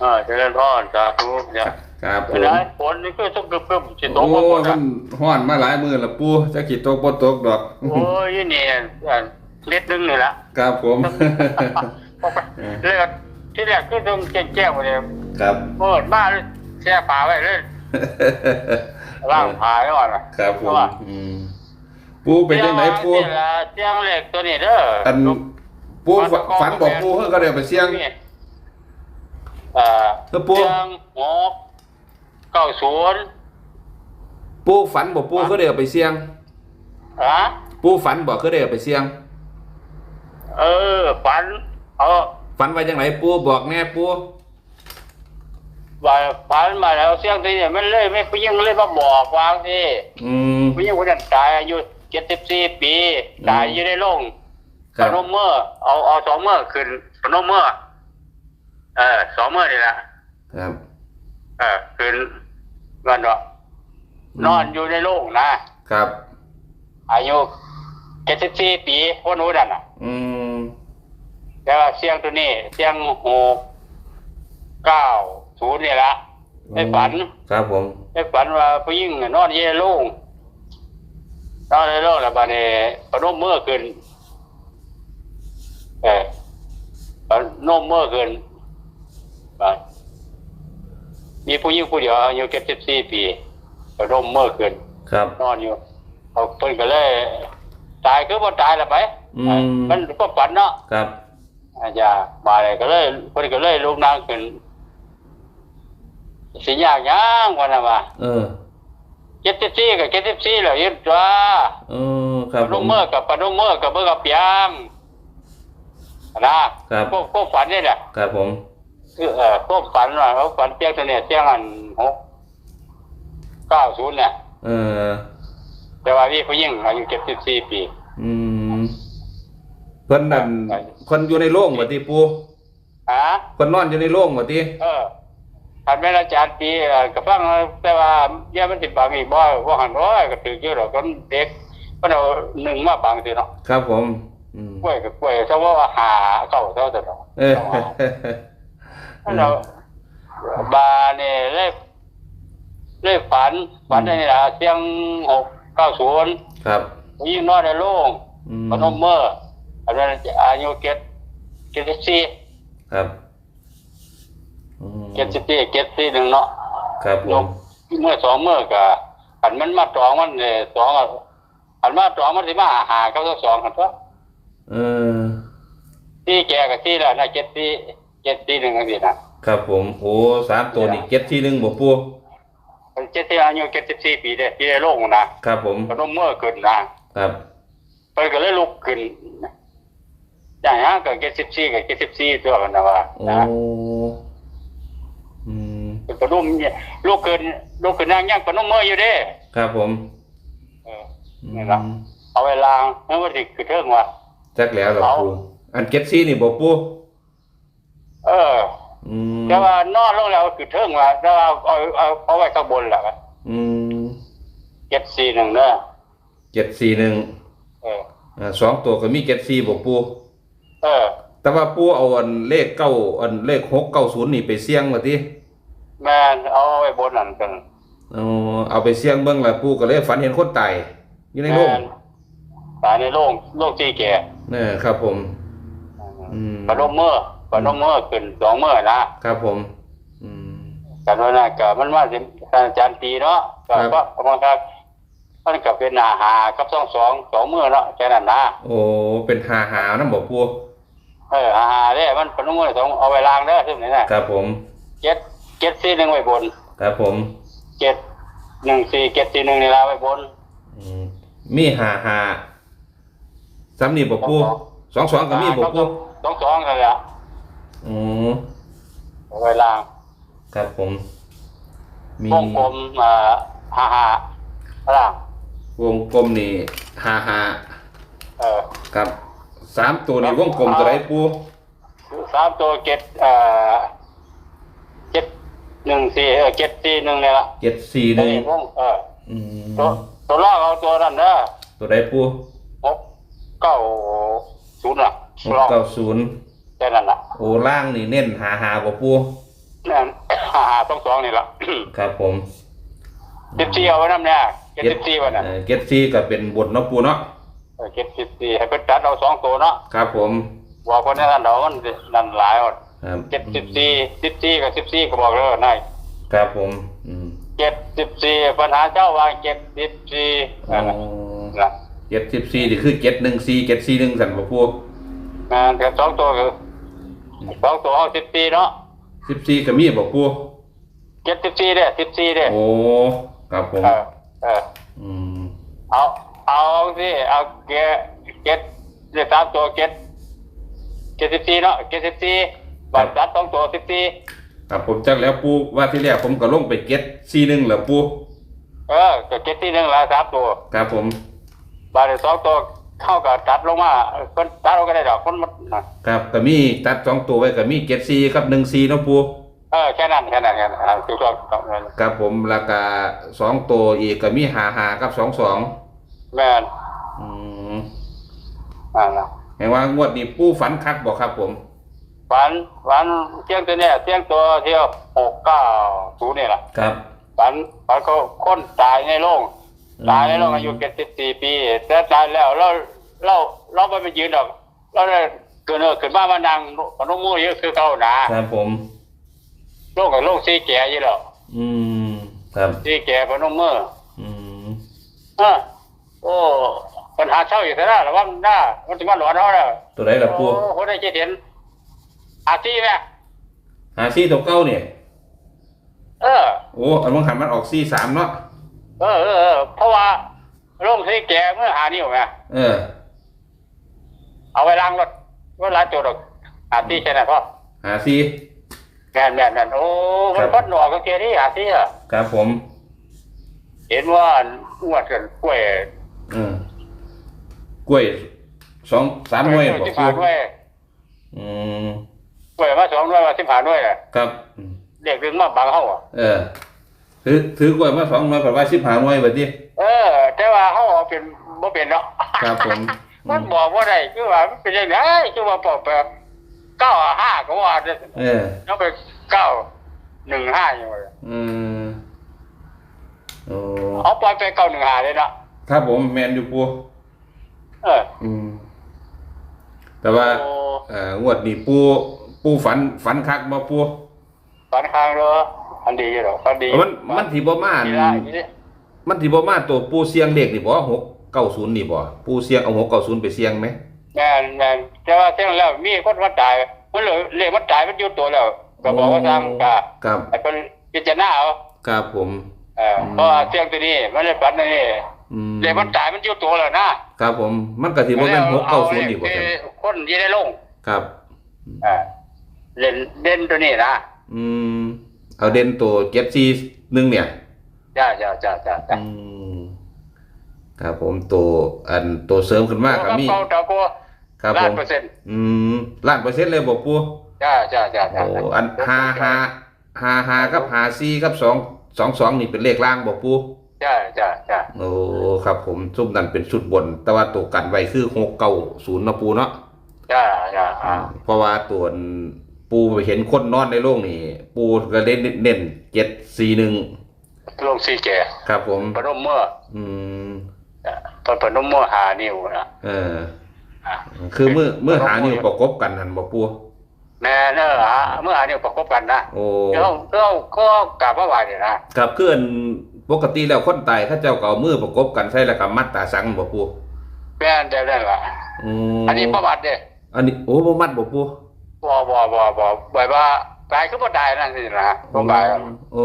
เออเจริญพรสาธุเนี่ยครับผเป็นมไรฝนนี่คือต้องกึบกึบสิตโอ้กบ่หมดมัอะนฮ้อนมาหลายมื้อและปูจักสิตกบ่ตกดอก โอ้ยนี่อะเล็ดนึงนี่ละ ครับผม เลือดที่แรกก็ต้องแจ้งๆไปเลยครับ เปิดบ้านแช่ผ้าไว้เลยล่างผ้าไว้ก่อนนะครับผมอืมปูเป็นจังไดปูเสียงละเสียงเหล็กตัวนี้เด้ออันปูฝันบอกปูเฮาก็ได้ไปเสี่ยง เอ่อเออปู่เสียงหกเก้าศูนย์ปูฝันบอกปูก็ได้เอาไปเสี่ยง ฮะปูฝันบอกก็ได้เอาไปเสี่ยง เออฝัน เอาฝันไว้จังไดปูบอกแน่ปูว่าฝันมาแล้วเสียงที่เนี่ยมันเลยไม่ผู้หญิงเลยมาบอกวางสิอืม ผู้หญิงคนนั้นตายอายุเจ็ดสิบสี่ปี ตายอยู่ในโรงครัพบนมเมื่อเอาเอาสองเมื่อขึ้นพนมเมื่อ เออสองเมื่อนี่แหละครับ เออขึ้นกันเนาะนอนอยู่ในโรงนะครับ อายุเจ็ดสิบสี่ปีคนนู้นนั่นน่ะ อืมแต่ว่าเสียงตัวนี้เสียงหกเก้าศูนย์นี่ละในฝันครับผมในฝันว่าผู้หญิงนอนอยู่ในโรงนอนในโรงแล้วบัดนี้พนมเมื่อขึ้นเออพนมเมื่อขึ้น บัดมีผู้หญิงผู้เดียวอายุเจ็ดสิบสี่ปีพนมเมื่อขึ้นครับ นอนอยู่เอาเพิ่นก็เลย ตายคือบ่ตายละไปอืม มันก็ฝันเนาะครับอาจารย์มาเลยก็เลยเพิ่นก็เลยลุกนั่งขึ้นสิยากยังวันน่ะว่าเออ74กับ74แล้วยึดตัวเออครับปผนุมเมื่อกับปนุเมื่อกับเมื่อกับเปียงนะครับก็ก็ฝันนี่แหละครับผม คือเออก็ฝันว่าเขาฝันเปียงตัวเนี่ยเปียงอัน6 90เนี่ย เออ แต่ว่ามีผู้หญิงอายุ74ปี อืมเพิ่นนั่นครับคนอยู่ในโรงบ่ติปูฮะคนนอนอยู่ในโรงบ่ติเออทันแม่นอาจารย์ปีเอ่อกับฟังแต่ว่าเยี่ยมันสิบางอีกบ่ว่าหันร้อยก็ถือเยอะหรอกคนเด็กมันเอาหนึ่งมาบางสิเนาะครับผมอืมกล้วยกับกล้วยเฉพาะว่าหาเก้าเท่าแต่เนาะเออมัน เอาบาเนี่ยเลยเลยฝัน ฝันในนี่ล่ะเสียงหกเก้าศูนย์ครับยิ่งนอนในโรงอืมพนมเมื่ออันนั้นอายุเจ็ดเจ็ดสิบสี่ครับอืมเจ็ดสิบสี่เจ็ดสี่หนึ่งเนาะครับผยมกเมื่อสองเมื่อก็อันมันมาสองมันเนี่ยสองอะอันมาสองมันสิมาหาเขาสองกันตัวเออที่แกกับที่ละนะเจ็ดที่ เจ็ดที่หนึ่งกันสินะครับผมโอ้สามตัวนี่เก็ดที่หนึ่งบ่ปูเจ็ดที่อายุเจ็ดสิบสี่ปีเด้ที่ได้โลกนะครับผมพนมเมื่อขึ้นนะครับเพิ่นก็เลยลุกขึ้นอย่างนั้นก็เจ็ดสิบสี่กับเจ็ดสิบสี่ตัวกันนะว่าโอ้นะอืมพนมเนี่ยลุกขึ้นลุกขึ้นนั่งยังพนมเมื่ออยู่เด้ ครับผมเอออืนี่ล่ะมเอาเวลาเมื่อวันที่คือเทิงว่าจักแล้วเหรอเอาปูอันเก็ดซี่นี่บ่ปู เออ อืมแต่ว่านอนลงแล้วคือเทิงว่าแต่ว่าเอาเอาเอาไว้ข้างบนแหละอืมเจ็ดสี่หนึ่งเนอะเจ็ดสี่หนึ่งเออ อ่าสองตัวก็มีเจ็ดสี่บ่ปู เออ แต่ว่าปูเอาอันเลขเก้าอันเลขหกเก้าศูนย์นี่ไปเสี่ยงว่าติแม่นเอาไว้บนนั่นกันเอาเอาไปเสี่ยงเบิ่งแล้วปูก็เลยฝันเห็นคนตายอยู่ในโรงแม่นตายในโรงโรงที่แก่เออครับผม อืมปนมเมื่อ ปนมเมื่อขึ้นสองเมื่อนะครับผม อืมกันว่าน่ะก็มันมาสิอาจารย์ตีเนาะก็ครับก็ประมาณครับมันก็เป็นอาหากับสองสองสองเมื่อเนาะแค่นั้นนะโอ้เป็นหาหานํบ่ปูเอออาหาเด้มันปนมเมื่อสองเอาไว้ล้างเด้อซึ่งนี่นะครับผมเจ็ดเจ็ดสี่หนึ่งไว้บนครับผมเจ็ดหนึ่งสี่เจ็ดสี่หนึ่งนี่ละไว้บนอืมมีหาหาซ้ำนี่บ่ปูสองสองก็มีบ่ปูสองสองกันแหละ อืมเอาไว้ล้างครับผม มีวงกลมอ่าหาหาล่าง วงกลมนี่หาหาเออครับสามตัวนี่วงกลมตัวไหนปูสามตัวเจ็ดเอ่อเจ็ดหนึ่งสี่เออเจ็ดสี่หนึ่งเนี่ยละเจ็ดสี่หนึ่งวงเอออืตัวมตัวล่างเอาตัวนั้นเด้อตัวไหนปูหกเก้าศูนย์ละหกลองเก้าศูนย์ แค่นั้นละโอ้ล่างนี่เน้นหาหาบ่ปูเอสองสองนี่ละครับผมสิบสี่เอาไว้น้ำเนี่ยเจ็ดสิบสี่วันน่ะเอ่อเก็ตซีก็เป็นบทเนาะปูเนาะเออเจ็ดสิบสี่ให้เป็นจัดเอาสองตัวเนาะครับผมบอกคนนั้นเรามันนั่นหลายหมดครับเจ็ดสิบสี่สิบสี่กับสิบสี่ก็บอกเลยนายครับผมอืมเจ็ดสิบสี่ปัญหาเจ้าวางเจ็ดสิบสี่อ๋อนั่นน่ะนะเจ็ดสิบสี่นี่คือเจ็ดหนึ่งสี่เจ็ดสี่หนึ่งสันบ่ปูงานแต่สองตัวคือ สองตัวเอาสิบสี่เนาะสิบสี่ก็มีบ่ปูเจ็ดสิบสี่เด้สิบสี่เด้โอ้ครับผมเออเอออืมเอาเอาสิเอาเกเจ็ดเรียกสามตัวเจ็ดเจ็ดสิบสี่เนาะเจ็ดสิบสี่บัตรจัดสองตัวสิบสี่ครับผมจักแล้วปูว่าที่แรกผมก็ลงไปเจ็ดสี่หนึ่งแล้วปูเออก็เจ็ดที่หนึ่งละสามตัวครับผมบาทสองตัว เข้ากับตัดลงมาคนตัดลงก็ได้ดอกคนมันน่ะครับก็มีตัดสองตัวไว้ก็มีเจ็ดสี่กับหนึ่งสี่เนาะปูเออแค่นั้นแค่นั้นแค่นั้นอ่าถูกต้องถูกต้องครับผมราคาสองตัวอีกก็มีหาหากับสองสองแม่นอืมอ่านะเห็นว่างวดนี้ปูฝันคักบอกครับผมฝันฝันเที่ยงตัวเนี้ยเที่ยงตัวเที่ยวหกเก้าศูนย์นี่แหละครับฝันฝันเขาคนตายในโรง ตายในโรงอายุเจ็ดสิบสี่ปีแต่ตายแล้วเราเราเราไม่ไปยืนดอกเราได้เกินเออขึ้นมามานั่งพนมมือเยอะคือเขาหนาครับผมโลกกับโลกสีแก่อยู่แล้วอืมครับสีแก่พนมมืออืมเออโอ้ปัญหาเช่าอยู่แต่ละระวังหน้ามันถึงว่าหลอนเขาแล้วตัวไหนล่ะปูโอ้คนได้จะเห็นอาที่แม่หาซี่ตัวเก้าเนี่ยเออโอ้อันมังหันมันออกซี่สามเนาะ เออเออเออเพราะว่าโรคที่แก่เมื่อหานิ้วไงเออ เอาไว้ล้างรถเวลาโจดอกอาที่ใช่ไหมพ่อหาซี่แม่นแม่นแม่นโอ้มันพัดหนอกก็เกนี่อาที่อะครับผม เห็นว่าอ้วนกันกล้วยอืมกล้วยสองสามหน่วยบอกสิบปูห้าด้วยอืมกล้วยมาสองด้วยมาสิบห้าด้วยน่ะครับอืมเด็กดึงมาบังเขาอะ เออ ถือถือกล้วยมาสองหน่วยแปลว่าสิบหาหน่วยแบบนี้เออ แต่ว่าเขาเอาเป็นบ่เป็นเนาะครับผมมันบอกว่าได้คือว่ามันเป็นยังไงคือว่าบอกแบบเก้าห้าก็ว่าเนี่ยเออแล้วไปเก้าหนึ่งห้าอย่างเงี้ยอืมโอ้เขาปล่อยไปเก้าหนึ่งห้าเลยเนาะครับผมแมนอยู่ปูเออ อืม แต่ว่าโอ้ เอ่องวดนี้ปูปูฝันฝันคักบ่ปูฝันค้างเลย อันดีอยู่หรอกอันดีมันมันสิบ่มาอันดีได้ดีได้มันสิบ่มาตัวปูเสียงเลขนี่บ่หกเก้าศูนย์นี่บ่ปูเสียงเอาหกเก้าศูนย์ไปเสียงไหมแม่นแม่นแต่ว่าเท่าแล้วมีคนมาตายมันเลยเลขมันตายมันอยู่ตัวแล้วก็บอกว่าทางกะครับไอ้เป็นพิจารณาเอาครับผมเออเพราะว่าเที่ยงตัวนี้มันเลยฝันนี่อืมเลขมันตายมันอยู่ตัวแล้วนะครับผมมันก็สิบ่แม่นหกเก้าศูนย์นี่บ่คืครับอคนอยี่ได้ลงครับอ่าเล่นเล่นตัวนี้นะอืม เอาเด่นตัวเจ็ดสี่หนึ่งเนี่ยจ้าจ้าจ้าจ้าจ้าอืมครับผมตัวอันตัวเสริมขึ้นมากครับมีเป้าตะโกครับผล้านมเปอร์เซ็นต์อืมล้านเปอร์เซ็นต์เลยบอกปูจ้าจ้าจ้าจ้าโอ้อันหาหาหาหากับหาซีกับสองสองสองนี่เป็นเลขล่างบอกปูจ้าจ้าจ้าโอ้ครับผมซุ่มนั่นเป็นชุดบน แต่ว่าตัวกันไว้คือหกเก้าศูนย์นะปูเนาะจ้าจ้าอ่าเพราะว่าตัว ปูไปเห็นคนนอนในโลกนี่ ปูก็เล่นเน้นเจ็ดสี่หนึ่งลงสีแก่ครับผมปนมเมื่ออืมอ่าปปนมเมื่อหานิ้วนะเอออ่าคือเมื่อเมื่อหานิ้วประกบกันหันบอกปูแม่เนอะหาเมื่อหานิ้วประกบกันนะโอ้เขาเขาเขากลับมาไหวเนี่ยนะครับคืออันปกติแล้วคนตายเขาเจ้าก็เอามือประกบกันใส่แล้วก็มัดตาสังบอกปูแม่นแต่ได้ละอืมอันนี้ประวัติเด้อันนี้โอ้บ่มัดบอกปู บ่บ่บ่บ่แบบว่าตายคือบ่ตายนั่นสินะบ่ตายแล้วโอ้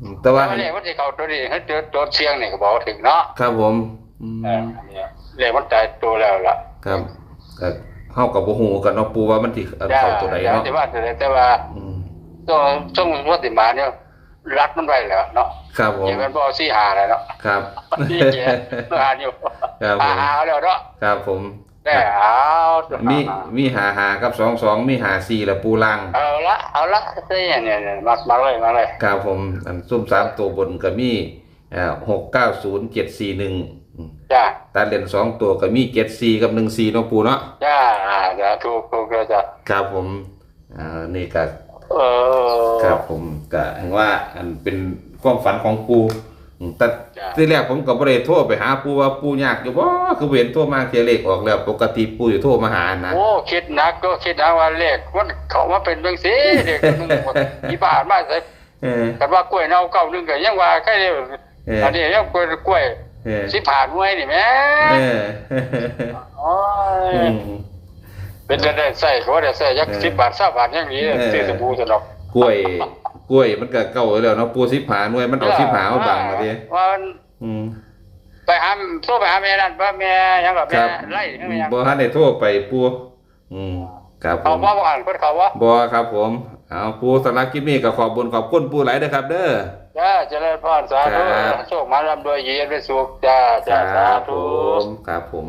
อืมแต่ว่าแต่ว่าเลขมันสิเข้าตัวนี้ให้ตัวตัวเสียงนี่ก็บอกว่าถึงเนาะครับผมอืมเอออันนี้เลขมันตายตัวแล้วล่ะ ครับก็เฮากับบ่ฮู้กันเนาะปูว่ามันสิเอาเข้าตัวใดเนาะแต่ว่าแต่ว่าอืมต้องต้องวัติมาเนี่ยรัดมันไว้แล้วเนาะครับผมอย่างนั้นบ่สิหาแล้วเนาะครับนี่แกเมื่อหาอยู่ครับผมหาแล้วเนาะครับผม ได้เอามีมีหาหากับสองสองมีหาสี่และปูล่างเอาละเอาละเนี่ยเนี่ยเนี่ยมามาเลยมาเลยครับผมอันซุ่มสามตัวบนก็มีเอ่อหกเก้าศูนย์เจ็ดสี่หนึ่งจ้าตัดเลนสองตัวก็มีเจ็ดสี่กับหนึ่งสี่เนาะปูเนาะจ้าอ่าจ้าถูกถูกเลยจ้าครับผมอ่านี่ก็เออครับผมก็เห็นว่าอันเป็นความฝันของปู อืมแต่จ้ะ ที่แรกผมก็บ่ได้โทรไปหาปูว่าปูยากอยู่บ่คือเห็นโทรมาเทียเลขออกแล้ว ปกติปูอยู่โทรมาหานะโอ้คิดหนักก็คิดหนักว่าเลขมันเขามาเป็นเรื่องสิเด็กนึงอีบ้านมาใส่เออกันว่ากล้วยเน่าเก่านึงก็ยังว่าใครเดียวเอออันนี้ยังกล้วยกล้วยเออสิผ่านมวยนี่แหม่เออโอ้ยอืม เป็นจะได้ใส่เขาได้ใส่ยักเออสิบบาทสามบาทอย่างนี้เออ ซื้อสบู่สนอกกล้วย กล้วยมันก็เก่าแล้วเนาะปูสิบหาหน่วยมันเอาสิบหามาบังมาดิว่ามันอืมไปหาโทรไปหาแม่นั่นว่าแม่ยังกับคแม่รับไล่ยังไงยังบ่ทันได้โทรไปปูอืมครับผเขามว่าบ่อ่านเพิ่นเขาว่าบ่ครับผมเอาปูสำหรับคลิปนี้ก็ขอบคุญขอบคุณปูหลายเด้อครับ เด้อจ้าเจริญพรสาธุครับโชคมาร่ำรวยเย็นเป็นสุขจ้าจ้าสาครับผธุมครับผม